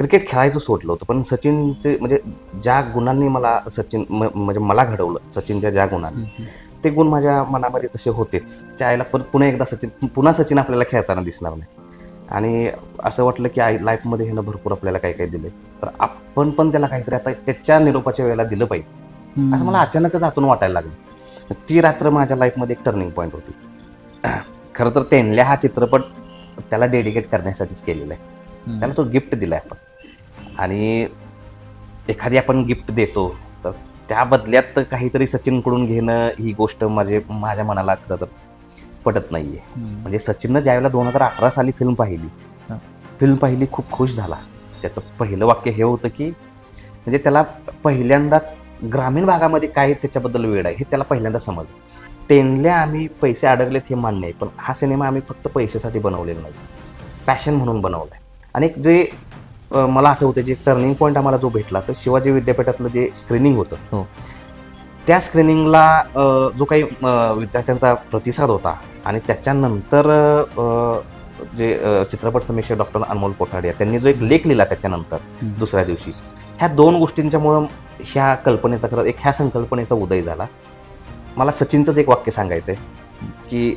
Cricket खेळायचं सोडलं होतं पण सचिनचे म्हणजे ज्या गुणांनी मला सचिन म- म्हणजे मला घडवलं सचिनच्या ज्या गुणांनी ते गुण माझ्या मनामध्ये तसे होतेच. त्याला परत पुन्हा एकदा सचिन पुन्हा सचिन आपल्याला खेळताना दिसणार नाही. आणि असं वाटलं की आई लाईफमध्ये ह्यानं भरपूर आपल्याला काही काही दिले तर आपण पण त्याला काहीतरी आता त्याच्या निरोपाच्या वेळेला दिलं पाहिजे. असं मला अचानकच आतून वाटायला लागलं. ती रात्र माझ्या लाईफमध्ये एक टर्निंग पॉईंट होती. खरं तर तेनल्या हा चित्रपट त्याला डेडिकेट करण्यासाठीच केलेला आहे. त्याला तो गिफ्ट दिलाय आपण. आणि एखादी आपण गिफ्ट देतो तर त्या बदल्यात काहीतरी सचिनकडून घेणं ही गोष्ट माझे माझ्या मनाला खरं तर पटत नाहीये. म्हणजे सचिननं ज्यावेळेला दोन हजार अठरा साली फिल्म पाहिली. फिल्म पाहिली खूप खुश झाला. त्याचं पहिलं वाक्य हे होतं की म्हणजे त्याला पहिल्यांदाच ग्रामीण भागामध्ये काय त्याच्याबद्दल वेळ आहे हे त्याला पहिल्यांदा समजलं. तेनल्या आम्ही पैसे अडकलेत हे मान्य आहे पण हा सिनेमा आम्ही फक्त पैशासाठी बनवलेला नाही. पॅशन म्हणून बनवलाय. आणि एक जे मला आठवतं जे टर्निंग पॉईंट आम्हाला जो भेटला तर शिवाजी विद्यापीठातलं जे स्क्रीनिंग होतं हो. त्या स्क्रीनिंगला जो काही विद्यार्थ्यांचा प्रतिसाद होता आणि त्याच्यानंतर जे चित्रपट समीक्षक डॉक्टर अनमोल कोठाडे त्यांनी जो एक लेख लिहिला त्याच्यानंतर. दुसऱ्या दिवशी ह्या दोन गोष्टींच्यामुळं ह्या कल्पनेचा खरं एक ह्या संकल्पनेचा उदय झाला मला सचिनचंच एक वाक्य सांगायचं आहे की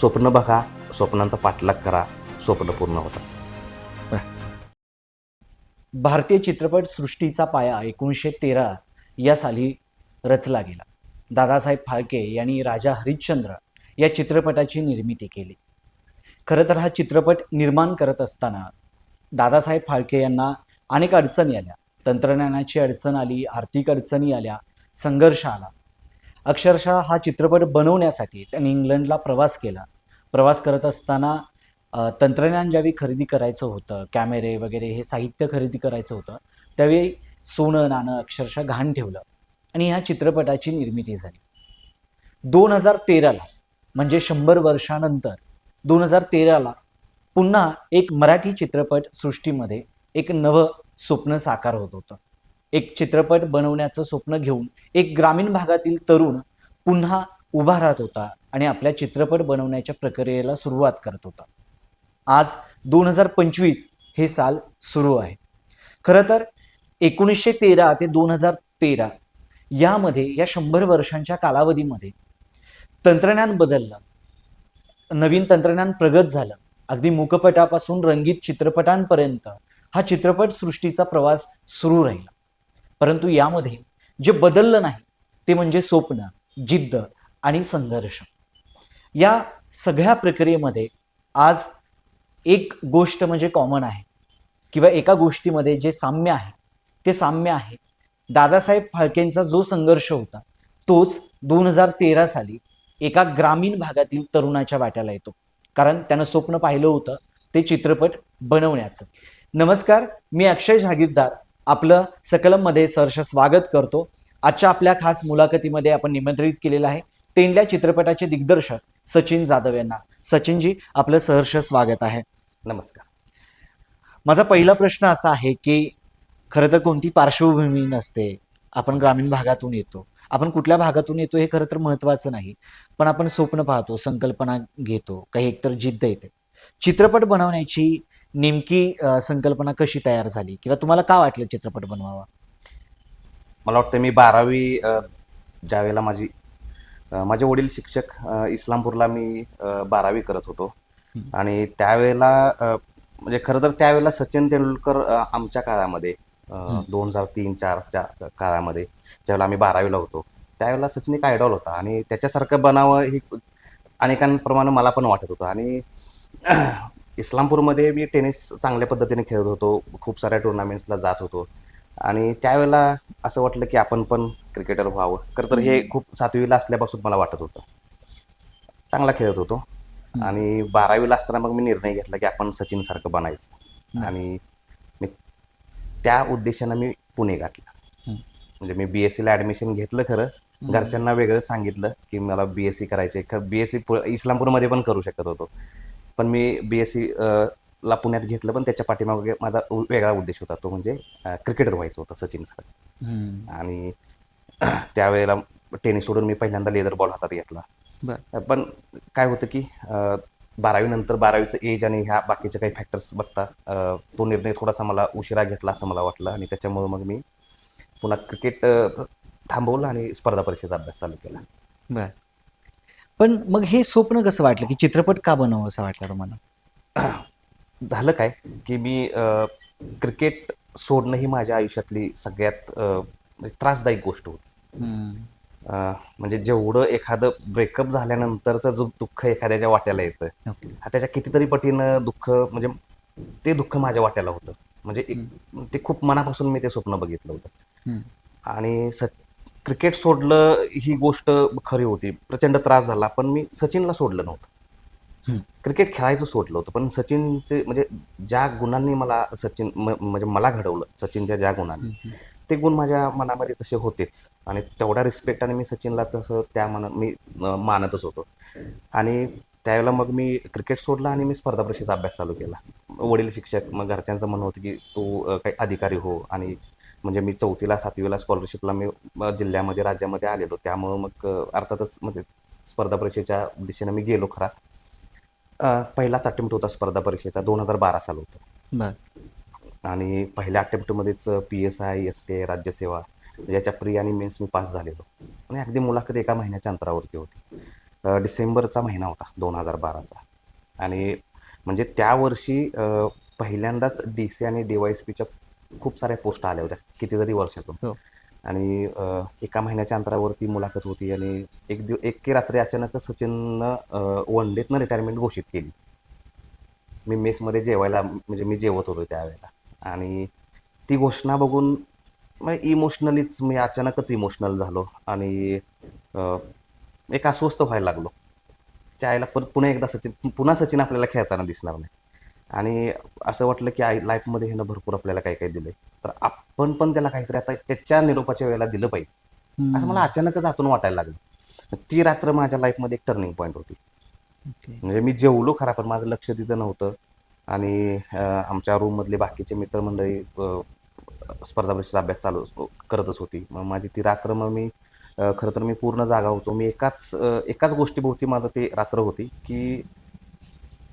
स्वप्न बघा स्वप्नांचा पाठलाग करा स्वप्न पूर्ण होतं भारतीय चित्रपट सृष्टीचा पाया एकोणीसशे तेरा या साली रचला गेला. दादासाहेब फाळके यांनी राजा हरिश्चंद्र या चित्रपटाची निर्मिती केली. खरं तर हा चित्रपट निर्माण करत असताना दादासाहेब फाळके यांना अनेक अडचणी आल्या. तंत्रज्ञानाची अडचण आली आर्थिक अडचणी आल्या संघर्ष आला. अक्षरशः हा चित्रपट बनवण्यासाठी त्यांनी इंग्लंडला प्रवास केला. प्रवास करत असताना तंत्रज्ञान ज्यावेळी खरेदी करायचं होतं कॅमेरे वगैरे हे साहित्य खरेदी करायचं होतं त्यावेळी सोनं नाणं अक्षरशः घाण ठेवलं आणि ह्या चित्रपटाची निर्मिती झाली. दोन हजार तेराला म्हणजे शंभर वर्षानंतर दोन हजार तेराला पुन्हा एक मराठी चित्रपट सृष्टीमध्ये एक नवं स्वप्न साकार होत होतं. एक चित्रपट बनवण्याचं स्वप्न घेऊन एक ग्रामीण भागातील तरुण पुन्हा उभा राहत होता आणि आपल्या चित्रपट बनवण्याच्या प्रक्रियेला सुरुवात करत होता. आज दोन हजार पंचवीस हे साल सुरू आहे. खरं तर एकोणीसशे तेरा ते दोन हजार तेरा यामध्ये या शंभर वर्षांच्या कालावधीमध्ये तंत्रज्ञान बदललं नवीन तंत्रज्ञान प्रगत झालं. अगदी मुखपटापासून रंगीत चित्रपटांपर्यंत हा चित्रपट सृष्टीचा प्रवास सुरू राहिला. परंतु यामध्ये जे बदललं नाही ते म्हणजे स्वप्न जिद्द आणि संघर्ष. या सगळ्या प्रक्रियेमध्ये आज एक गोष्ट म्हणजे कॉमन आहे. किंवा एका गोष्टीमध्ये जे साम्य आहे ते साम्य आहे. दादासाहेब फाळकेंचा जो संघर्ष होता तोच दोन हजार तेरा साली एका ग्रामीण भागातील तरुणाच्या वाट्याला येतो. कारण त्यानं स्वप्न पाहिलं होतं ते चित्रपट बनवण्याचं. नमस्कार मी अक्षय जागीरदार. आपलं सकलममध्ये सहर्ष स्वागत करतो. आजच्या आपल्या खास मुलाखतीमध्ये आपण निमंत्रित केलेलं आहे तेंडल्या चित्रपटाचे दिग्दर्शक सचिन जाधव यांना. सचिनजी आपलं सहर्ष स्वागत आहे. नमस्कार. माझा पहिला प्रश्न असा आहे की खरं तर कोणती पार्श्वभूमी नसते. आपण ग्रामीण भागातून येतो. आपण कुठल्या भागातून येतो हे खरं तर महत्वाचं नाही. पण आपण स्वप्न पाहतो संकल्पना घेतो काही एकतर जिद्द येते. चित्रपट बनवण्याची नेमकी संकल्पना कशी तयार झाली? किंवा तुम्हाला का वाटलं चित्रपट बनवावा? मला वाटतं मी बारावी ज्यावेळेला माझी माझे वडील शिक्षक इस्लामपूरला मी बारावी करत होतो. आणि त्यावेळेला म्हणजे खरं तर त्यावेळेला सचिन तेंडुलकर आमच्या काळामध्ये दोन हजार तीन चारच्या काळामध्ये ज्यावेळेला आम्ही बारावीला होतो त्यावेळेला सचिन एक आयडॉल होता. आणि त्याच्यासारखं बनावं ही अनेकांप्रमाणे मला पण वाटत होतं. आणि इस्लामपूरमध्ये मी टेनिस चांगल्या पद्धतीने खेळत होतो. खूप साऱ्या टुर्नामेंट्सला जात होतो. आणि त्यावेळेला असं वाटलं की आपण पण क्रिकेटर व्हावं. खरं तर हे खूप सातवीला असल्यापासून मला वाटत होतं. चांगला खेळत होतो. आणि बारावीला असताना मग मी निर्णय घेतला की आपण सचिन सारखं बनायचं. आणि मी त्या उद्देशानं मी पुणे गाठलं. म्हणजे मी बी एस सीला ऍडमिशन घेतलं खरं. घरच्यांना वेगळं सांगितलं की मला बी एस सी करायचे बी एस सी इस्लामपूरमध्ये पण करू शकत होतो. पण मी बी एस सी ला पुण्यात घेतलं पण त्याच्या पाठीमागे माझा वेगळा उद्देश होता. तो म्हणजे क्रिकेटर व्हायचं होतं सचिन सारखं हम्म. आणि त्यावेळेला टेनिस सोडून मी पहिल्यांदा लेदर बॉल हातात घेतला. बर. पण काय होतं की बारावी नंतर बारावीचं एज आणि ह्या बाकीचे काही फॅक्टर्स बघता तो निर्णय थोडासा मला उशिरा घेतला असं मला वाटलं आणि त्याच्यामुळे मग मी पुन्हा क्रिकेट थांबवलं आणि स्पर्धा परीक्षेचा अभ्यास चालू केला. बर. पण मग हे स्वप्न कसं वाटलं की चित्रपट का बनवावं असं वाटलं तुम्हाला? झालं काय की मी क्रिकेट सोडणं ही माझ्या आयुष्यातली सगळ्यात त्रासदायक गोष्ट होती. म्हणजे जेवढं एखादं ब्रेकअप झाल्यानंतरचं जो दुःख एखाद्याच्या वाट्याला येतं हा त्याच्या कितीतरी पटीनं दुःख म्हणजे ते दुःख माझ्या वाट्याला होतं. म्हणजे एक- ते खूप मनापासून मी ते स्वप्न बघितलं होतं. हम्म. आणि स क्रिकेट सोडलं ही गोष्ट खरी होती. प्रचंड त्रास झाला पण मी सचिनला सोडलं नव्हतं. हम्म. क्रिकेट खेळायचं सोडलं होतं पण सचिनचे म्हणजे ज्या गुणांनी मला सचिन म- म्हणजे मला घडवलं सचिनच्या ज्या गुणांनी. ते गुण माझ्या मनामध्ये तसे होतेच. आणि तेवढ्या रिस्पेक्टाने मी सचिनला तसं त्या मना मी मानतच होतो. आणि त्यावेळेला मग मी क्रिकेट सोडला आणि मी स्पर्धा परीक्षेचा अभ्यास चालू केला. वडील शिक्षक मग घरच्यांचं म्हणणं होतं की तू काही अधिकारी हो. आणि म्हणजे मी चौथीला सातवीला स्कॉलरशिपला मी जिल्ह्यामध्ये राज्यामध्ये आलेलो. त्यामुळं मग अर्थातच म्हणजे स्पर्धा परीक्षेच्या दिशेने मी गेलो खरा. पहिलाच अटेम्प्ट होता स्पर्धा परीक्षेचा. दोन हजार बारा साल होतं. आणि पहिल्या अटेम्प्टमध्येच P S I S T राज्यसेवा याच्या प्री आणि मेन्स मी पास झालेलो. आणि अगदी मुलाखत एका महिन्याच्या अंतरावरती होती. डिसेंबरचा महिना होता दोन हजार बाराचा. आणि म्हणजे त्या वर्षी पहिल्यांदाच डी सी आणि डी वाय एस पीच्या खूप साऱ्या पोस्ट आल्या होत्या कितीतरी वर्षातून. हो. आणि एका महिन्याच्या अंतरावरती मुलाखत होती आणि एक दिव एक रात्री अचानक सचिननं वन डेतनं रिटायरमेंट घोषित केली. मी मेसमध्ये जेवायला म्हणजे मी जेवत होतो त्यावेळेला. आणि ती घोषणा बघून मग इमोशनलीच मी अचानकच इमोशनल झालो आणि एक अस्वस्थ व्हायला लागलो. त्यावेळेला परत पुन्हा एकदा सचिन पुन्हा सचिन आपल्याला खेळताना दिसणार नाही. आणि असं वाटलं की आई लाईफमध्ये ह्यानं भरपूर आपल्याला काही काही दिलंय. तर आपण पण त्याला काहीतरी आता त्याच्या निरोपाच्या वेळेला दिलं पाहिजे. असं मला अचानकच आतून वाटायला लागलं. ती रात्र माझ्या लाईफमध्ये एक टर्निंग पॉईंट होती. म्हणजे मी जेवलो खरा पण माझं लक्ष तिथं नव्हतं. आणि आमच्या रूममधले बाकीचे मित्रमंडळी स्पर्धा परीक्षेचा अभ्यास चालू करतच होती. मग माझी ती रात्र मग मी खरं तर मी पूर्ण जागा होतो. मी एकाच एकाच गोष्टीभोवती माझं ते रात्र होती की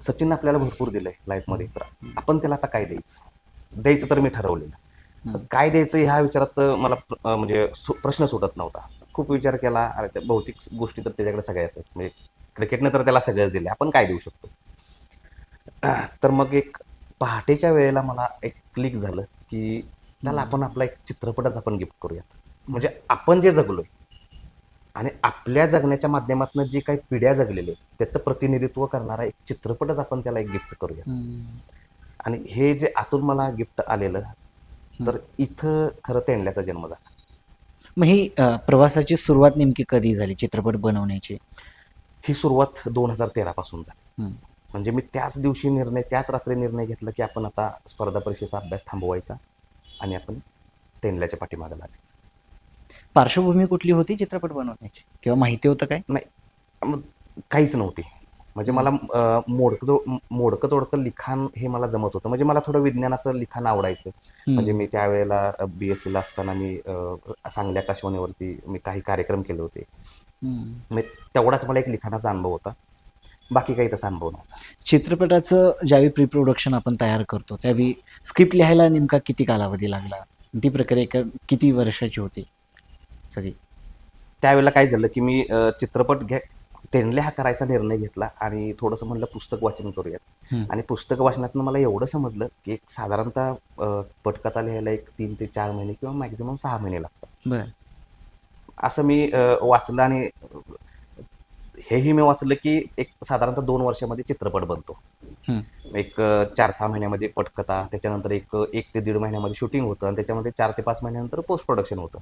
सचिननं आपल्याला भरपूर दिलंय लाईफमध्ये तर आपण त्याला आता काय द्यायचं? द्यायचं तर मी ठरवलेलं. काय द्यायचं ह्या विचारात मला म्हणजे सु- प्रश्न सुटत नव्हता. खूप विचार केला. अरे त्या भौतिक गोष्टी तर त्याच्याकडे सगळ्याच आहेत. म्हणजे क्रिकेटनं तर त्याला सगळ्याच दिले आपण काय देऊ शकतो? तर मग एक पहाटेच्या वेळेला मला एक क्लिक झालं की त्याला आपण आपला एक चित्रपटच आपण गिफ्ट करूयात. म्हणजे आपण जे जगलोय आणि आपल्या जगण्याच्या माध्यमातून जी काही पिढ्या जगलेले त्याचं प्रतिनिधित्व करणारा एक चित्रपटच आपण त्याला एक गिफ्ट करूया. आणि हे जे आतून मला गिफ्ट आलेलं तर इथं खरं तेंडल्याचा जन्म झाला. मग ही प्रवासाची सुरुवात नेमकी कधी झाली चित्रपट बनवण्याची? ही सुरुवात दोन हजार तेरा पासून झाली. म्हणजे मी त्याच दिवशी निर्णय त्याच रात्री निर्णय घेतला की आपण आता स्पर्धा परीक्षेचा अभ्यास थांबवायचा आणि आपण तेंडल्याच्या पाठीमागे लागायचं. पार्श्वभूमी कुठली होती चित्रपट बनवण्याची? किंवा माहिती होतं काय? नाही काहीच नव्हती. म्हणजे मला मोडकं मोडकं तोडकं लिखाण हे मला जमत होतं. म्हणजे मला थोडं विज्ञानाचं लिखाण आवडायचं. म्हणजे मी त्यावेळेला बी एस सीला असताना मी अं, सांगली आकाशवाणीवरती मी काही कार्यक्रम केले होते. तेवढाच मला एक लिखाणाचा अनुभव होता. बाकी काही तसा अनुभव नव्हता. चित्रपटाचं ज्यावेळी प्री प्रोडक्शन आपण तयार करतो त्यावेळी स्क्रिप्ट लिहायला नेमका किती कालावधी लागला? ती प्रक्रिया किती वर्षाची होती? सगळी. त्यावेळेला काय झालं की मी चित्रपट घ्या तेंडले हा करायचा निर्णय घेतला आणि थोडंसं म्हणलं पुस्तक वाचन करूयात. आणि पुस्तक वाचनातनं मला एवढं समजलं की एक साधारणतः पटकथा लिहायला एक तीन ते चार महिने किंवा मॅक्झिमम सहा महिने लागतात. बर. असं मी वाचलं आणि हेही मी वाचलं की एक साधारणतः दोन वर्षामध्ये चित्रपट बनतो हम्म. एक चार सहा महिन्यामध्ये पटकथा त्याच्यानंतर एक एक ते दीड महिन्यामध्ये शूटिंग होतं आणि त्याच्यामध्ये चार ते पाच महिन्यानंतर पोस्ट प्रोडक्शन होतं.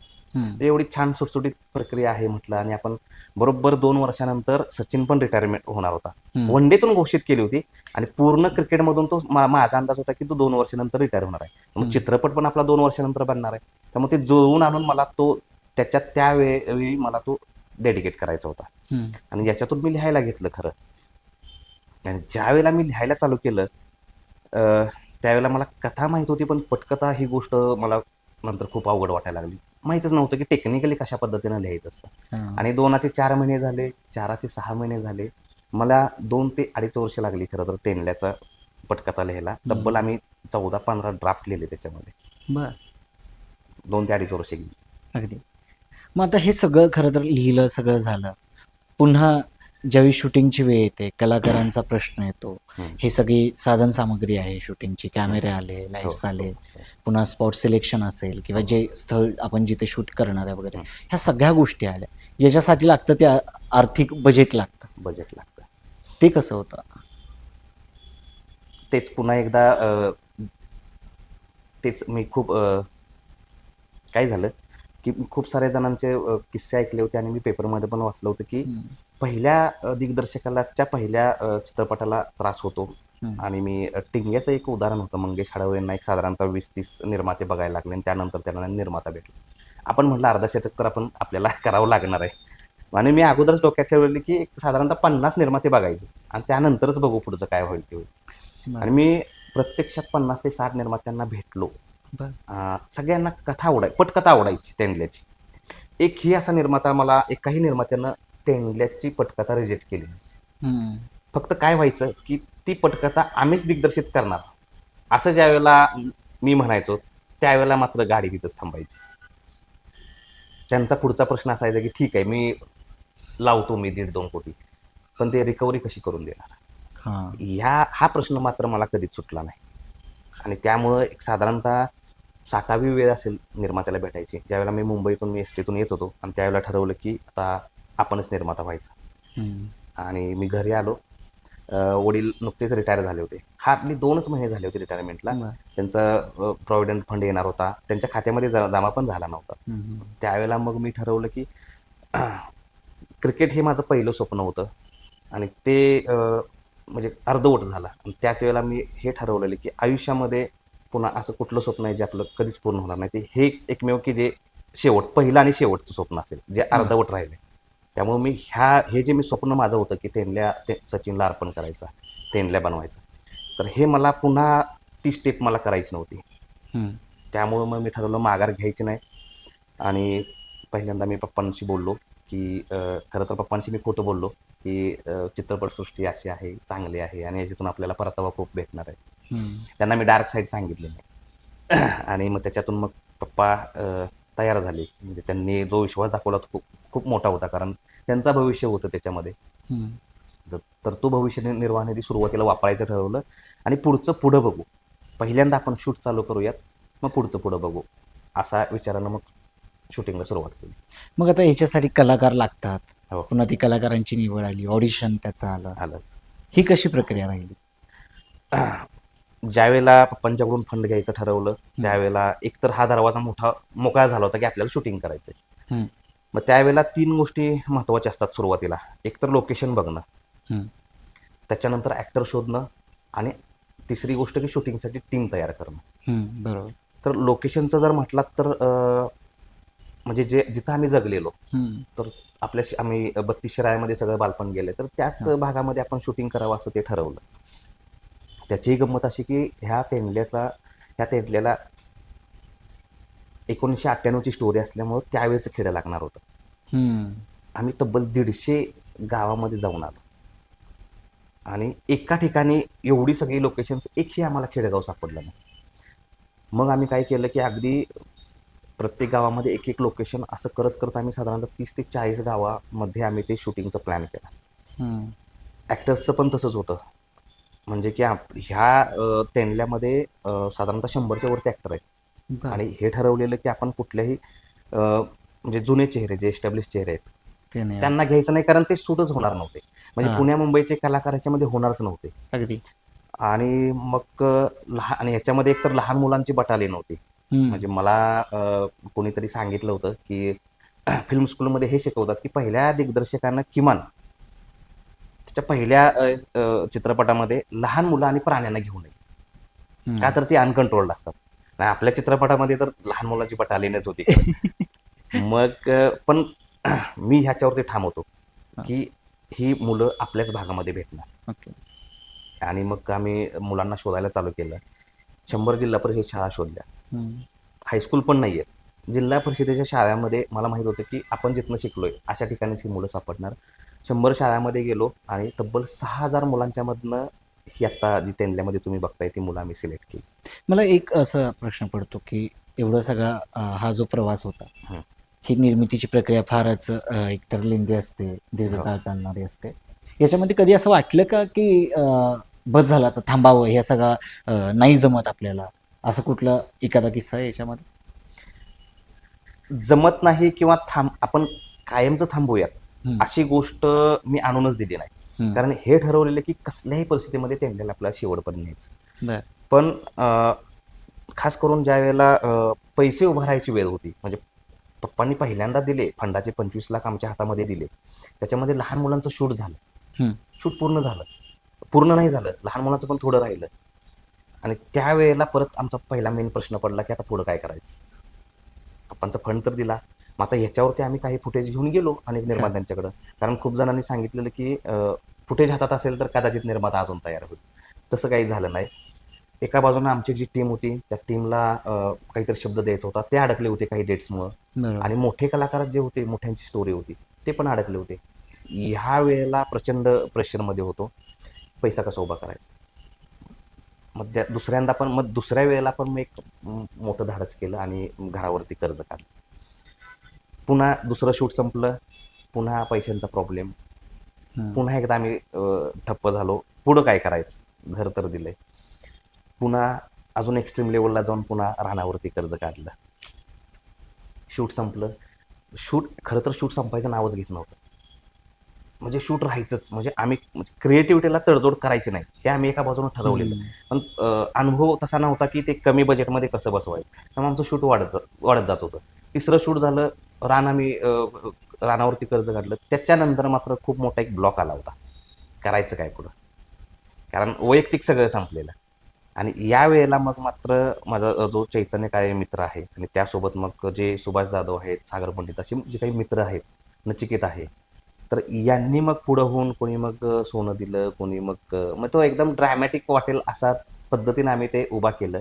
एवढी छान सुटसुटीत प्रक्रिया आहे म्हटलं आणि आपण बरोबर दोन वर्षानंतर सचिन पण रिटायरमेंट होणार होता. वन डेतून घोषित केली होती आणि पूर्ण क्रिकेटमधून तो माझा अंदाज होता की तो दोन वर्षानंतर रिटायर होणार आहे मग चित्रपट पण आपला दोन वर्षानंतर बनणार आहे त्यामुळे ते जुळवून आणून मला तो त्याच्यात त्यावेळी मला तो डेडिकेट करायचा होता. आणि याच्यातून मी लिहायला घेतलं खरं. आणि ज्या वेळेला मी लिहायला चालू केलं त्यावेळेला मला कथा माहीत होती पण पटकथा ही गोष्ट मला नंतर खूप अवघड वाटायला लागली. माहितच नव्हतं की टेक्निकली कशा पद्धतीनं लिहायचं असतं. आणि दोनाचे चार महिने झाले चाराचे सहा महिने झाले मला दोन ते अडीच वर्ष लागली खरं तर तेंडल्याचा पटकथा लिहायला. तब्बल आम्ही चौदा पंधरा ड्राफ्ट लिहिले त्याच्यामध्ये. बर. दोन ते अडीच वर्ष गेली. अगदी. मग आता हे सगळं खरं तर लिहिलं सगळं झालं. पुन्हा ज्यावेळी शूटिंगची वेळ येते कलाकारांचा प्रश्न येतो. हे सगळी साधन सामग्री आहे शूटिंगची. कॅमेरे आले लाईट्स हो, आले हो. पुन्हा स्पॉट सिलेक्शन असेल किंवा जे स्थळ आपण जिथे शूट करणार आहे वगैरे ह्या सगळ्या गोष्टी आल्या. याच्यासाठी लागतं ते आर्थिक बजेट लागतं. बजेट लागतं. ते कसं होतं? तेच पुन्हा एकदा तेच मी खूप काय झालं? की खूप साऱ्या जणांचे अ, किस्से ऐकले होते आणि मी पेपरमध्ये पण वाचलं होतं की हम्म. पहिल्या अ, दिग्दर्शकाला च्या पहिल्या अ, चित्रपटाला त्रास होतो हम्म. आणि मी अ, टिंग्याचं एक उदाहरण होतं मंगेश हाडवे यांना एक साधारणतः वीस तीस निर्माते बघायला लागले आणि त्यानंतर त्यांना निर्माता भेटला आपण म्हटलं अर्धा शतक तर आपण आपल्याला करावं लागणार आहे आणि मी अगोदरच डोक्यात ठेवलेली की एक साधारणतः पन्नास निर्माते बघायचे आणि त्यानंतरच बघू पुढचं काय होईल ते होईल आणि मी प्रत्यक्षात पन्नास ते साठ निर्मात्यांना भेटलो. अं, सगळ्यांना कथा आवडाय पटकथा आवडायची तेंडल्याची. एकही असा निर्माता मला एकाही निर्मात्यानं तेंडल्याची पटकथा रिजेक्ट केली. हम्म. फक्त काय व्हायचं की ती पटकथा आम्हीच दिग्दर्शित करणार. असं ज्या वेळेला मी म्हणायचो त्यावेळेला मात्र गाडी तिथंच थांबायची. त्यांचा पुढचा प्रश्न असायचा की ठीक आहे मी लावतो मी दीड दोन कोटी पण ते रिकव्हरी कशी करून देणार? हा. ह्या हा प्रश्न मात्र मला कधीच सुटला नाही. आणि त्यामुळं एक साधारणतः साठावी वेळ असेल निर्मात्याला भेटायची. ज्यावेळेला मी मुंबईतून मी एस टीतून येत होतो आणि त्यावेळेला ठरवलं की आता आपणच निर्माता व्हायचा. आणि मी घरी आलो. वडील नुकतेच रिटायर झाले होते. हार्डली दोनच महिने झाले होते रिटायरमेंटला. त्यांचा प्रॉव्हिडंट फंड येणार होता. त्यांच्या खात्यामध्ये जमा पण झाला नव्हता. त्यावेळेला मग मी ठरवलं की क्रिकेट हे माझं पहिलं स्वप्न होतं. आणि ते म्हणजे अर्धवट झालं. आणि त्याच वेळेला मी हे ठरवलेलं की आयुष्यामध्ये पुन्हा असं कुठलं स्वप्न आहे जे आपलं कधीच पूर्ण होणार नाही. ते हेच एकमेव की जे शेवट पहिलं आणि शेवटचं स्वप्न असेल जे अर्धवट राहिले त्यामुळे मी ह्या हे जे मी स्वप्न माझं होतं की तेंडल्या ते सचिनला अर्पण करायचा तेंडल्या बनवायचा. तर हे मला पुन्हा ती स्टेप मला करायची नव्हती. त्यामुळं मग मी ठरवलं माघार घ्यायची नाही. आणि पहिल्यांदा मी पप्पांशी बोललो की खरं तर पप्पांशी मी खोटं बोललो की चित्रपटसृष्टी अशी आहे चांगली आहे आणि याच्यातून आपल्याला परतावा खूप भेटणार आहे. त्यांना मी डार्क साईड सांगितले. नाही आणि मग त्याच्यातून मग पप्पा तयार झाले. म्हणजे त्यांनी जो विश्वास दाखवला तो खूप खूप मोठा होता. कारण त्यांचा भविष्य होतं त्याच्यामध्ये. तर- तो भविष्य निर्वाह निधी सुरुवातीला वापरायचं ठरवलं. आणि पुढचं पुढं बघू. पहिल्यांदा आपण शूट चालू करूयात मग पुढचं पुढं बघू. असा विचारानं मग शूटिंगला सुरुवात केली. मग आता ह्याच्यासाठी कलाकार लागतात. हो. पुन्हा ती कलाकारांची निवड आली. ऑडिशन त्याचं आलं. आलंच. ही कशी प्रक्रिया राहिली? ज्या वेळेला पप्पांच्याकडून फंड घ्यायचं ठरवलं त्यावेळेला एकतर हा दरवाजा मोठा मोकळा झाला होता की आपल्याला शूटिंग करायचंय. मग त्यावेळेला तीन गोष्टी महत्त्वाच्या असतात सुरुवातीला एकतर लोकेशन बघणं. त्याच्यानंतर ऍक्टर शोधणं आणि तिसरी गोष्ट की शूटिंगसाठी टीम तयार करणं. बरोबर तर लोकेशनचं जर म्हटलात तर म्हणजे जे जिथं आम्ही जगलेलो. तर आपल्या आम्ही बत्तीस शिराळ्यामध्ये सगळं बालपण गेले तर त्याच भागामध्ये आपण शूटिंग करावं असं ते ठरवलं त्याचीही गंमत अशी की ह्या तेंडल्याचा ह्या तेंडल्याला एकोणीसशे अठ्ठ्याण्णवची स्टोरी असल्यामुळं त्यावेळेचं खेडं लागणार होतं. आम्ही तब्बल दीडशे गावामध्ये जाऊन आलो. आणि एका ठिकाणी एवढी सगळी लोकेशन्स एकही आम्हाला खेडेगाव सापडलं नाही. मग आम्ही काय केलं की अगदी प्रत्येक गावामध्ये एक एक लोकेशन असं करत करत आम्ही साधारणतः तीस ते चाळीस गावामध्ये आम्ही ते शूटिंगचं प्लॅन केला. हम्म. ॲक्टर्सचं पण तसंच होतं. म्हणजे की आप ह्या तेंडल्यामध्ये साधारणतः शंभरच्या वरती ॲक्टर आहेत. आणि हे ठरवलेलं की आपण कुठल्याही म्हणजे जुने चेहरे जे एस्टॅब्लिश चेहरे आहेत त्यांना घ्यायचं नाही कारण ते सूटच होणार नव्हते म्हणजे. पुण्या मुंबईचे कलाकार ह्याच्यामध्ये होणारच नव्हते अगदी आणि मग लहान आणि ह्याच्यामध्ये एकतर लहान मुलांची बटाली नव्हती. म्हणजे मला कोणीतरी सांगितलं होतं की फिल्म स्कूलमध्ये हे शिकवतात की पहिल्या दिग्दर्शकांना किमान त्याच्या पहिल्या चित्रपटामध्ये लहान मुलं आणि प्राण्यांना घेऊ नये. का तर ती अनकंट्रोल्ड असतात. आपल्या चित्रपटामध्ये तर लहान मुलांची बटालीनच होती. मग पण मी ह्याच्यावरती ठाम होतो की ही मुलं आपल्याच भागामध्ये भेटणार. आणि मग आम्ही मुलांना शोधायला चालू केलं. शंभर जिल्हा परिषद शाळा शोधल्या. हायस्कूल पण नाहीये. जिल्हा परिषदेच्या शाळांमध्ये मला माहीत होतं की आपण जिथनं शिकलोय अशा ठिकाणीच ही मुलं सापडणार. शंभर शाळामध्ये गेलो आणि तब्बल सहा हजार मुलांच्या मधनं ही आता जी तेंडल्यामध्ये तुम्ही बघताय ती मुलं आम्ही सिलेक्ट केली. मला एक असा प्रश्न पडतो की एवढा सगळा अं, हा जो प्रवास होता हं. ही निर्मितीची प्रक्रिया फारच अं, एकतर लेंदी असते दीर्घकाळ चालणारी असते. याच्यामध्ये कधी असं वाटलं का की अं, बस झाला तर थांबावं हे सगळा अं, नाही जमत आपल्याला? असं कुठला एखादा किस्सा आहे याच्यामध्ये? जमत नाही किंवा थांब आपण कायमचं थांबूयात. हं. अशी गोष्ट मी आणूनच दिली नाही. कारण हे ठरवलेलं की कसल्याही परिस्थितीमध्ये तेंडल्याला आपल्याला शेवटपर्यंत न्यायचं. पण खास करून ज्या वेळेला पैसे उभारायची वेळ होती म्हणजे पप्पांनी पहिल्यांदा दिले फंडाचे पंचवीस लाख आमच्या हातामध्ये दिले त्याच्यामध्ये लहान मुलांचं शूट झालं. शूट पूर्ण झालं. पूर्ण नाही झालं लहान मुलांचं पण थोडं राहिलं. आणि त्यावेळेला परत आमचा पहिला मेन प्रश्न पडला की आता पुढं काय करायचं? पप्पांचा फंड तर दिला. मग आता ह्याच्यावरती आम्ही काही फुटेज घेऊन गेलो अनेक निर्मात्यांच्याकडं. कारण खूप जणांनी सांगितलेलं की फुटेज हातात असेल तर कदाचित निर्माता अजून तयार होईल. तसं काही झालं नाही. एका बाजूने आमची जी टीम होती त्या टीमला काहीतरी शब्द द्यायचा होता. ते अडकले होते काही डेट्समुळं आणि मोठे कलाकार जे होते मोठ्यांची स्टोरी होती ते पण अडकले होते. ह्या वेळेला प्रचंड प्रेशरमध्ये होतो. पैसा कसा उभा करायचा? मग दुसऱ्यांदा पण मग दुसऱ्या वेळेला पण मी एक मोठं धाडस केलं आणि घरावरती कर्ज काढलं. पुन्हा दुसरं शूट संपलं पुन्हा पैशांचा प्रॉब्लेम. पुन्हा एकदा आम्ही ठप्प झालो. पुढं काय करायचं? घर तर दिलंय. पुन्हा अजून एक्स्ट्रीम लेवलला जाऊन पुन्हा रानावरती कर्ज काढलं. शूट संपलं. शूट खरं तर शूट संपायचं नावच घेत नव्हतं. म्हणजे शूट राहायचंच. म्हणजे आम्ही क्रिएटिव्हिटीला तडजोड करायची नाही. हे आम्ही एका बाजूने ठरवलेलं. पण अनुभव तसा नव्हता की ते कमी बजेटमध्ये कसं बसवायचं. त्यामुळे आमचं शूट वाढत जा- वाढत जात होतं. तिसरं शूट झालं रान आम्ही रानावरती कर्ज काढलं. त्याच्यानंतर मात्र खूप मोठा एक ब्लॉक आला होता. करायचं काय पुढं? कारण वैयक्तिक सगळं संपलेलं. आणि या वेळेला मग मात्र माझा जो चैतन्य काय मित्र आहे आणि त्यासोबत मग जे सुभाष जाधव आहेत सागर पंडित असे जे काही मित्र आहेत नचिकेत आहे तर यांनी मग पुढं होऊन कोणी मग सोनं दिलं कोणी मग मग तो एकदम ड्रामॅटिक वाटेल असा पद्धतीने आम्ही ते उभा केलं.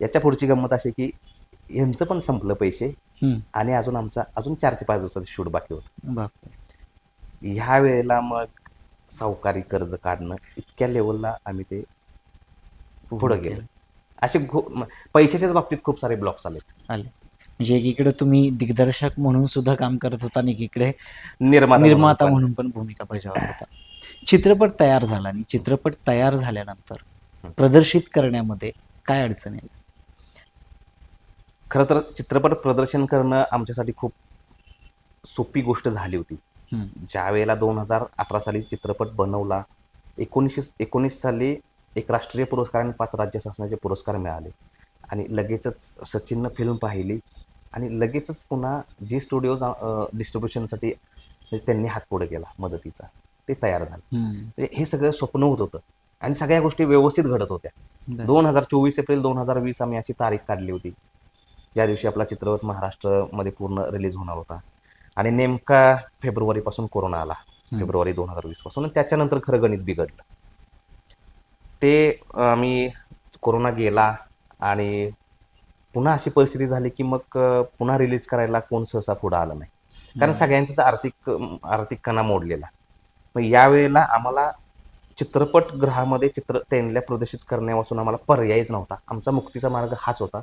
याच्या पुढची गंमत अशी की यांचं पण संपलं पैसे. आणि अजून आमचा अजून चार ते पाच दिवसाचं शूट बाकी होतं. ह्या वेळेला मग सावकारी कर्ज काढणं इतक्या लेवलला आम्ही ते पुढं गेलो. असे पैशाच्याच बाबतीत खूप सारे ब्लॉक्स आले आले. म्हणजे एकीकडे तुम्ही दिग्दर्शक म्हणून सुद्धा काम करत होता आणि एकीकडे निर्माता निर्माता म्हणून पण भूमिका बजावत होता. चित्रपट तयार झाला आणि चित्रपट तयार झाल्यानंतर प्रदर्शित करण्यामध्ये काय अडचण आहे खरं तर चित्रपट प्रदर्शन करणं आमच्यासाठी खूप सोपी गोष्ट झाली होती. ज्या वेळेला दोन हजार अठरा साली चित्रपट बनवला एकोणीसशे एकोणीस साली एक राष्ट्रीय पुरस्कार आणि पाच राज्य शासनाचे पुरस्कार मिळाले. आणि लगेचच सचिननं फिल्म पाहिली आणि लगेचच पुन्हा जी स्टुडिओज डिस्ट्रीब्युशनसाठी त्यांनी हात पुढे केला मदतीचा. ते तयार झालं. हं. म्हणजे हे सगळं स्वप्न होत होतं. आणि सगळ्या गोष्टी व्यवस्थित घडत होत्या. दोन हजार चोवीस एप्रिल दोन हजार वीस आम्ही अशी तारीख काढली होती. ज्या दिवशी आपला चित्रपट महाराष्ट्रामध्ये पूर्ण रिलीज होणार होता. आणि नेमका फेब्रुवारीपासून कोरोना आला. फेब्रुवारी दोन हजार वीसपासून त्याच्यानंतर खरं गणित बिघडलं. ते आम्ही कोरोना गेला आणि पुन्हा अशी परिस्थिती झाली की मग पुन्हा रिलीज करायला कोण सहसा पुढं आलं नाही. कारण. सगळ्यांचाच आर्थिक आर्थिक कणा मोडलेला. मग यावेळेला आम्हाला चित्रपटगृहामध्ये चित्र तेंडल्या प्रदर्शित करण्यापासून आम्हाला पर्यायच नव्हता. आमचा मुक्तीचा मार्ग हाच होता.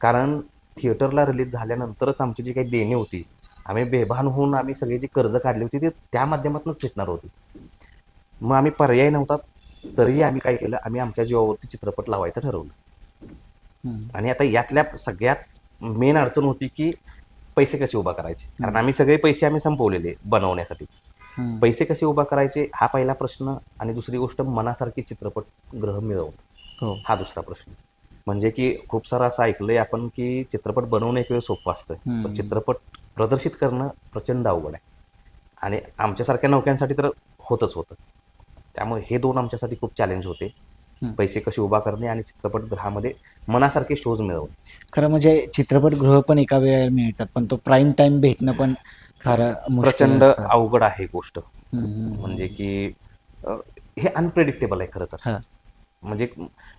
कारण थिएटरला रिलीज झाल्यानंतरच आमची जी काही देणी होती आम्ही बेभान होऊन आम्ही सगळी जी कर्ज काढली होती ती त्या माध्यमातूनच फिटणार होती. मग आम्ही पर्याय नव्हता तरीही आम्ही काय केलं आम्ही आमच्या जीवावरती चित्रपट लावायचं ठरवलं. हं. आणि आता यातल्या सगळ्यात मेन अडचण होती की पैसे कसे उभा करायचे? कारण आम्ही सगळे पैसे आम्ही संपवलेले बनवण्यासाठीच. पैसे कसे उभा करायचे हा पहिला प्रश्न आणि दुसरी गोष्ट मनासारखी चित्रपट ग्रह मिळवणं. हो. हा दुसरा प्रश्न. म्हणजे की खूप सारं असं ऐकलंय आपण की चित्रपट बनवणं एक वेळ सोपं असतं. पण चित्रपट प्रदर्शित करणं प्रचंड अवघड आहे आणि आमच्यासारख्या नौक्यांसाठी तर होतच होतं त्यामुळे हे दोन आमच्यासाठी खूप चॅलेंज होते. पैसे कसे उभा करणे आणि चित्रपटगृहामध्ये मनासारखे शोज मिळवणे खरं म्हणजे चित्रपटगृह पण एका वेळेला मिळतात पण तो प्राईम टाइम भेटणं पण फार प्रचंड. अवघड आहे गोष्ट. म्हणजे की हे अनप्रेडिक्टेबल आहे खरं तर म्हणजे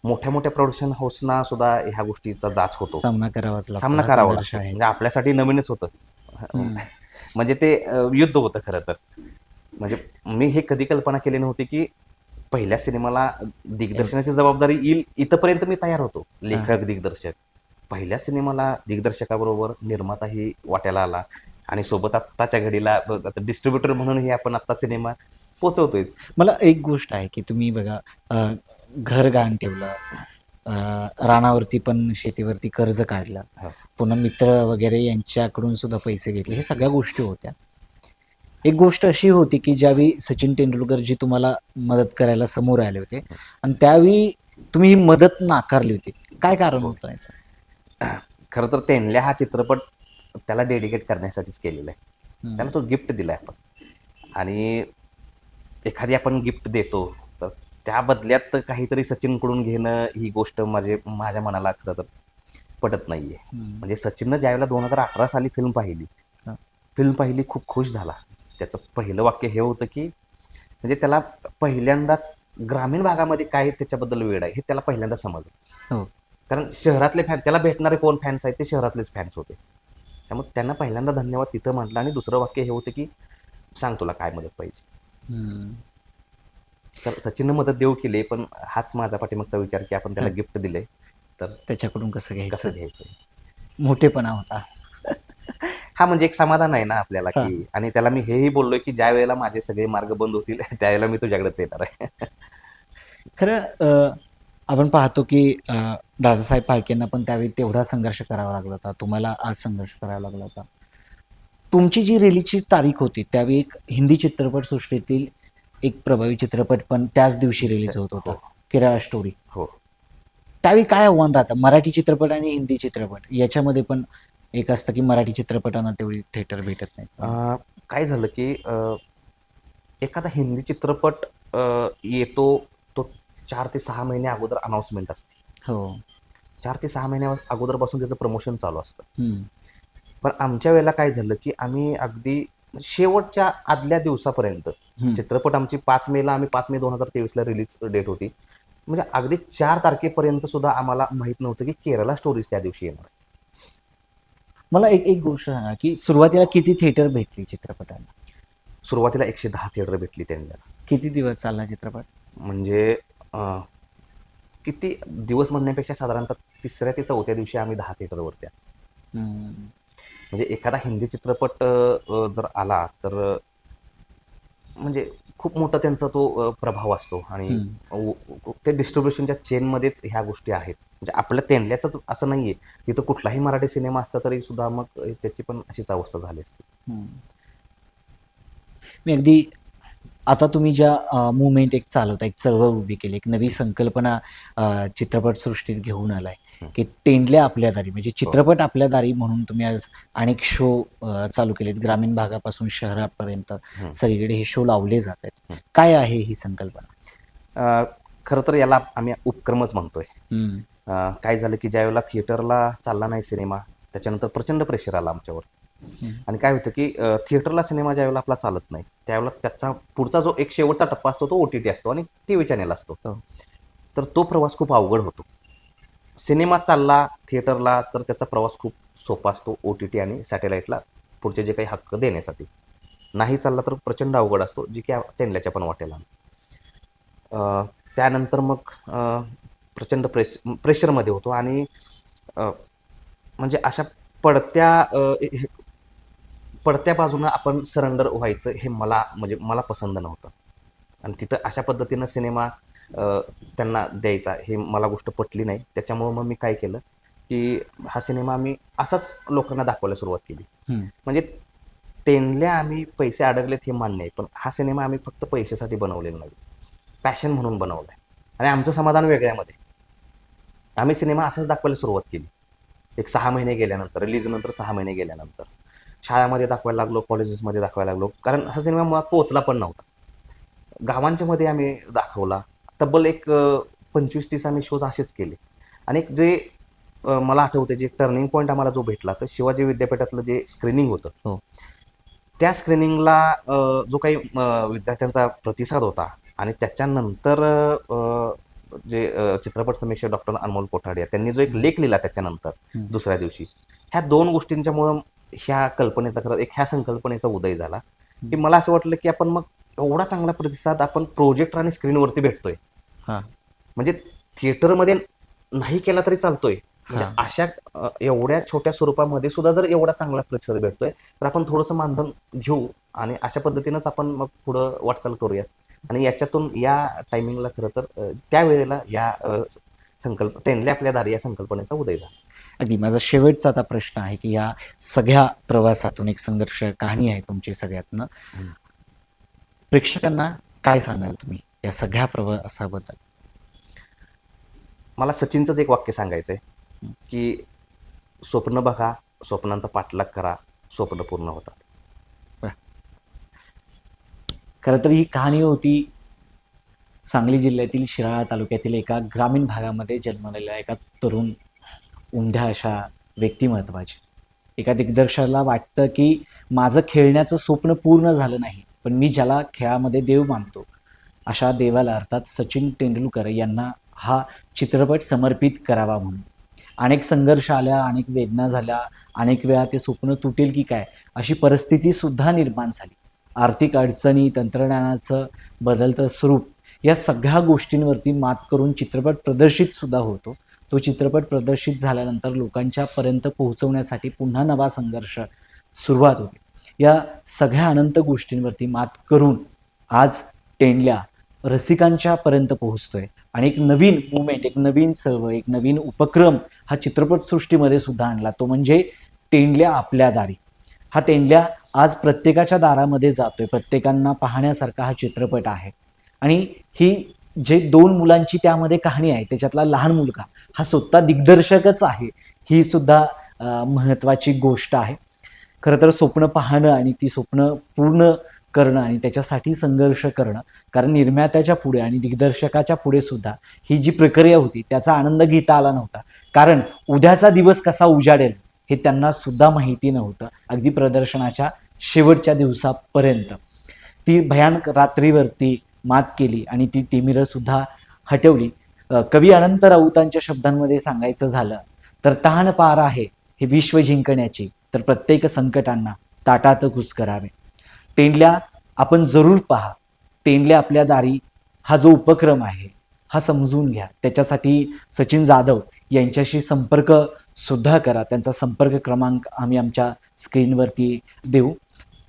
मोठ्या मोठ्या प्रोडक्शन हाऊसना सुद्धा ह्या गोष्टीचा जाच होतो. सामना करावाच सामना हा करावा म्हणजे आपल्यासाठी नवीनच होतं. म्हणजे ते युद्ध होतं खरं तर. म्हणजे मी हे कधी कल्पना केली नव्हती की पहिल्या सिनेमाला दिग्दर्शनाची जबाबदारी येईल इथपर्यंत मी तयार होतो. लेखक दिग्दर्शक. पहिल्या सिनेमाला दिग्दर्शकाबरोबर निर्माताही वाट्याला आला. आणि सोबत आत्ताच्या घडीला डिस्ट्रीब्युटर म्हणूनही आपण आत्ता सिनेमा पोचवतोय मला एक गोष्ट आहे की तुम्ही बघा अं, घर गाण ठेवलं अं, रानावरती पण शेतीवरती कर्ज काढलं हो. पुन्हा मित्र वगैरे यांच्याकडून सुद्धा पैसे घेतले हे सगळ्या गोष्टी होत्या. एक गोष्ट अशी होती की ज्यावेळी सचिन तेंडुलकर जी तुम्हाला मदत करायला समोर आले होते आणि त्यावेळी तुम्ही ही मदत नाकारली होती. काय कारण होतं याचं? खरं तर तेनल्या हा चित्रपट त्याला डेडिकेट करण्यासाठीच केलेला आहे. हम्म. त्याला तो गिफ्ट दिलाय आपण. आणि एखादी आपण गिफ्ट देतो तर त्या बदल्यात काहीतरी सचिनकडून घेणं ही गोष्ट माझे माझ्या मनाला खरं तर पटत नाहीये. म्हणजे सचिननं ज्यावेळेला दोन हजार अठरा साली फिल्म पाहिली. फिल्म पाहिली खूप खुश झाला त्याचं पहिलं वाक्य हे होतं की म्हणजे त्याला पहिल्यांदाच ग्रामीण भागामध्ये काय त्याच्याबद्दल वेळ आहे हे त्याला पहिल्यांदा समजलं हो कारण शहरातले फॅन त्याला भेटणारे कोण फॅन्स आहेत ते शहरातलेच फॅन्स होते त्यामुळे त्यांना पहिल्यांदा धन्यवाद तिथं म्हटलं आणि दुसरं वाक्य हे होतं की सांग तुला काय मदत पाहिजे. तर सचिननं मदत देऊ केली पण हाच माझा पाठीमागचा विचार की आपण त्याला. गिफ्ट दिले तर त्याच्याकडून कसं कसं घ्यायचं? घ्यायचं? मोठेपणा होता. हा म्हणजे एक समाधान आहे ना आपल्याला. की आणि त्याला मी हेही बोललोय की ज्या वेळेला माझे सगळे मार्ग बंद होतील त्यावेळेला मी तुझ्याकडेच येणार आहे. खरं आपण पाहतो की दादासाहेब फाळकेंना पण त्यावेळी तेवढा संघर्ष करावा लागला होता. तुम्हाला आज संघर्ष करावा लागला होता. तुमची जी रिलीजची तारीख होती त्यावेळी एक हिंदी चित्रपट सृष्टीतील एक प्रभावी चित्रपट पण त्याच दिवशी रिलीज होत होता हो. केरळा स्टोरी हो. त्यावेळी काय आव्हान राहतं? मराठी चित्रपट आणि हिंदी चित्रपट याच्यामध्ये पण एक असतं की मराठी चित्रपटांना तेवढी थिएटर भेटत नाही. काय झालं की एखादा हिंदी चित्रपट येतो तो चार ते सहा महिने अगोदर अनाऊन्समेंट असते. हो. चार ते सहा महिन्या अगोदरपासून त्याचं प्रमोशन चालू असतं. पण आमच्या वेळेला काय झालं की आम्ही अगदी शेवटच्या आदल्या दिवसापर्यंत. चित्रपट आमची पाच मेला आम्ही पाच मे दोन हजार तेवीसला रिलीज डेट होती म्हणजे अगदी चार तारखेपर्यंत सुद्धा आम्हाला माहीत नव्हतं की केरला स्टोरीज त्या दिवशी येणार. मला एक एक गोष्ट सांगा की सुरुवातीला किती थिएटर भेटली चित्रपटांना सुरुवातीला एकशे दहा थिएटर भेटली त्यांना किती दिवस चालला चित्रपट म्हणजे अं, किती दिवस म्हणण्यापेक्षा साधारणतः तिसऱ्या ते चौथ्या दिवशी आम्ही दहा थिएटरवरती आलो. हम्म. म्हणजे एखादा हिंदी चित्रपट जर आला तर म्हणजे खूप मोठा त्यांचा तो प्रभाव असतो. आणि ते डिस्ट्रीब्युशनच्या चेनमध्येच ह्या गोष्टी आहेत. म्हणजे आपल्या तेंडल्याच असं नाहीये. तिथं कुठलाही मराठी सिनेमा असता तरी सुद्धा मग त्याची पण अशीच अवस्था झाली असते. मी अगदी आता तुम्ही ज्या मुवमेंट एक चालवता एक चळवळ उभी केली एक नवी संकल्पना अ, चित्रपट सृष्टीत घेऊन आलाय. की तेंडल्या आपल्या दारी म्हणजे चित्रपट आपल्या दारी म्हणून तुम्ही आज अनेक शो चालू केलेत. ग्रामीण भागापासून शहरापर्यंत सगळीकडे हे शो लावले जात आहेत. काय आहे ही संकल्पना? खरं तर याला आम्ही उपक्रमच म्हणतोय. काय झालं की ज्यावेळेला थिएटरला चालला नाही सिनेमा त्याच्यानंतर प्रचंड प्रेशर आला आमच्यावर. आणि काय होतं की थिएटरला सिनेमा ज्यावेळेला आपला चालत नाही त्यावेळेला त्याचा पुढचा जो एक शेवटचा टप्पा असतो तो ओ टी टी असतो आणि टी व्ही चॅनेल असतो. हो. तर तो प्रवास खूप अवघड होतो. सिनेमा चालला थिएटरला तर त्याचा प्रवास खूप सोपा असतो ओ टी टी आणि सॅटेलाईटला पुढचे जे काही हक्क देण्यासाठी. नाही चालला तर प्रचंड अवघड असतो जी की टेनल्याच्या पण वाटेला. त्यानंतर मग प्रचंड प्रेश प्रेशरमध्ये होतो आणि म्हणजे अशा पडत्या हे- पडत्या बाजूनं आपण सरेंडर व्हायचं हे मला म्हणजे मला पसंत नव्हतं. आणि तिथं अशा पद्धतीनं सिनेमा त्यांना द्यायचा. हे मला गोष्ट पटली नाही. त्याच्यामुळं मग मी काय केलं की हा सिनेमा आम्ही असाच लोकांना दाखवायला सुरुवात केली. म्हणजे तेनल्या आम्ही पैसे अडकलेत हे मान्य आहे पण हा सिनेमा आम्ही फक्त पैशासाठी बनवलेला नाही. पॅशन म्हणून बनवला आहे आणि आमचं समाधान वेगळ्यामध्ये. आम्ही सिनेमा असंच दाखवायला सुरुवात केली. एक सहा महिने गेल्यानंतर रिलीज नंतर सहा महिने गेल्यानंतर. शाळामध्ये दाखवायला लागलो कॉलेजेसमध्ये दाखवायला लागलो. कारण हा सिनेमा मुळात पोहोचला पण नव्हता. गावांच्या मध्ये आम्ही दाखवला. तब्बल एक पंचवीस तीस आम्ही शोज असेच केले आणि एक जे मला आठवते जे टर्निंग पॉईंट आम्हाला जो भेटला तर शिवाजी विद्यापीठातलं जे स्क्रीनिंग होतं हो. त्या स्क्रीनिंगला जो काही विद्यार्थ्यांचा प्रतिसाद होता आणि त्याच्यानंतर जे चित्रपट समीक्षक डॉक्टर अनमोल कोठाडे त्यांनी जो एक लेख लिहिला त्याच्यानंतर. दुसऱ्या दिवशी ह्या दोन गोष्टींच्यामुळं ह्या कल्पनेचा खरं एक ह्या संकल्पनेचा उदय झाला की मला असं वाटलं की आपण मग एवढा चांगला प्रतिसाद आपण प्रोजेक्टर आणि स्क्रीनवरती भेटतोय. हा. म्हणजे थिएटरमध्ये नाही केला तरी चालतोय. म्हणजे. अशा अ, एवढ्या छोट्या स्वरूपामध्ये सुद्धा जर एवढा चांगला प्रतिसाद भेटतोय तर आपण थोडंसं मानधन घेऊ आणि अशा पद्धतीनंच आपण मग पुढं वाटचाल करूयात. आणि याच्यातून या टायमिंगला खरं तर अ, त्यावेळेला या अ, संकल्प तेनले आपल्या दारी या संकल्पनेचा उदय झाला. अगदी माझा शेवटचा आता प्रश्न आहे की या सगळ्या प्रवासातून एक संघर्ष कहाणी आहे तुमची सगळ्यातनं. प्रेक्षकांना काय सांगाल तुम्ही या सगळ्या प्रवासाबद्दल मला सचिनचंच एक वाक्य सांगायचं आहे की स्वप्न बघा स्वप्नांचा पाठलाग करा स्वप्न पूर्ण होतात. खरं तर ही कहाणी होती सांगली जिल्ह्यातील शिराळा तालुक्यातील एका ग्रामीण भागामध्ये जन्मलेल्या एका तरुण उमद्या अशा व्यक्तिमत्वाची एका दिग्दर्शकाला वाटतं की माझं खेळण्याचं स्वप्न पूर्ण झालं नाही. पण मी ज्याला खेळामध्ये देव मानतो अशा देवाला अर्थात सचिन तेंडुलकर यांना हा चित्रपट समर्पित करावा म्हणून. अनेक संघर्ष आल्या अनेक वेदना झाल्या अनेक वेळा ते स्वप्न तुटेल की काय अशी परिस्थिती सुद्धा निर्माण झाली. आर्थिक अडचणी तंत्रज्ञानाचं बदलतं स्वरूप या सगळ्या गोष्टींवरती मात करून चित्रपट प्रदर्शित सुद्धा होतो. तो चित्रपट प्रदर्शित झाल्यानंतर लोकांच्या पर्यंत पोहोचवण्यासाठी पुन्हा नवा संघर्ष सुरुवात होते. या सगळ्या अनंत गोष्टींवरती मात करून आज टेंडल्या रसिकांच्या पर्यंत पोहोचतोय. आणि एक नवीन मुवमेंट एक नवीन चळवळ एक नवीन उपक्रम हा चित्रपटसृष्टीमध्ये सुद्धा आणला. तो म्हणजे टेंडल्या आपल्या दारी. हा तेंडल्या आज प्रत्येकाच्या दारामध्ये जातोय. प्रत्येकांना पाहण्यासारखा हा चित्रपट आहे. आणि ही जे दोन मुलांची त्यामध्ये कहाणी आहे त्याच्यातला लहान मुलगा हा स्वतः दिग्दर्शकच आहे. ही सुद्धा महत्वाची गोष्ट आहे. खरं तर स्वप्न पाहणं आणि ती स्वप्न पूर्ण करणं आणि त्याच्यासाठी संघर्ष करणं. कारण निर्मात्याच्या पुढे आणि दिग्दर्शकाच्या पुढे सुद्धा ही जी प्रक्रिया होती त्याचा आनंद घेता आला नव्हता. कारण उद्याचा दिवस कसा उजाडेल हे त्यांना सुद्धा माहिती नव्हतं अगदी प्रदर्शनाच्या शेवटच्या दिवसापर्यंत. ती भयानक रात्रीवरती मात केली आणि ती तिमिरं सुद्धा हटवली. कवी अनंत राऊतांच्या शब्दांमध्ये सांगायचं झालं तर तहान पार आहे हे विश्व जिंकण्याची. तर प्रत्येक संकटांना ताटात घुस करावे. तेंडल्या आपण जरूर पहा. तेंडल्या आपल्या दारी हा जो उपक्रम आहे हा समजून घ्या. त्याच्यासाठी सचिन जाधव यांच्याशी संपर्क सुद्धा करा. त्यांचा संपर्क क्रमांक आम्ही आमच्या स्क्रीनवरती देऊ.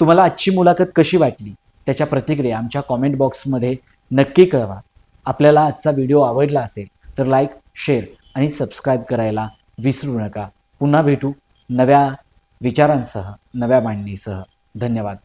तुम्हाला आजची मुलाखत कशी वाटली? त्याच्या प्रतिक्रिया आमच्या कॉमेंट बॉक्समध्ये नक्की कळवा. आपल्याला आजचा व्हिडिओ आवडला असेल तर लाईक शेअर आणि सबस्क्राईब करायला विसरू नका. पुन्हा भेटू नव्या विचारांसह नव्या मांडणीसह धन्यवाद.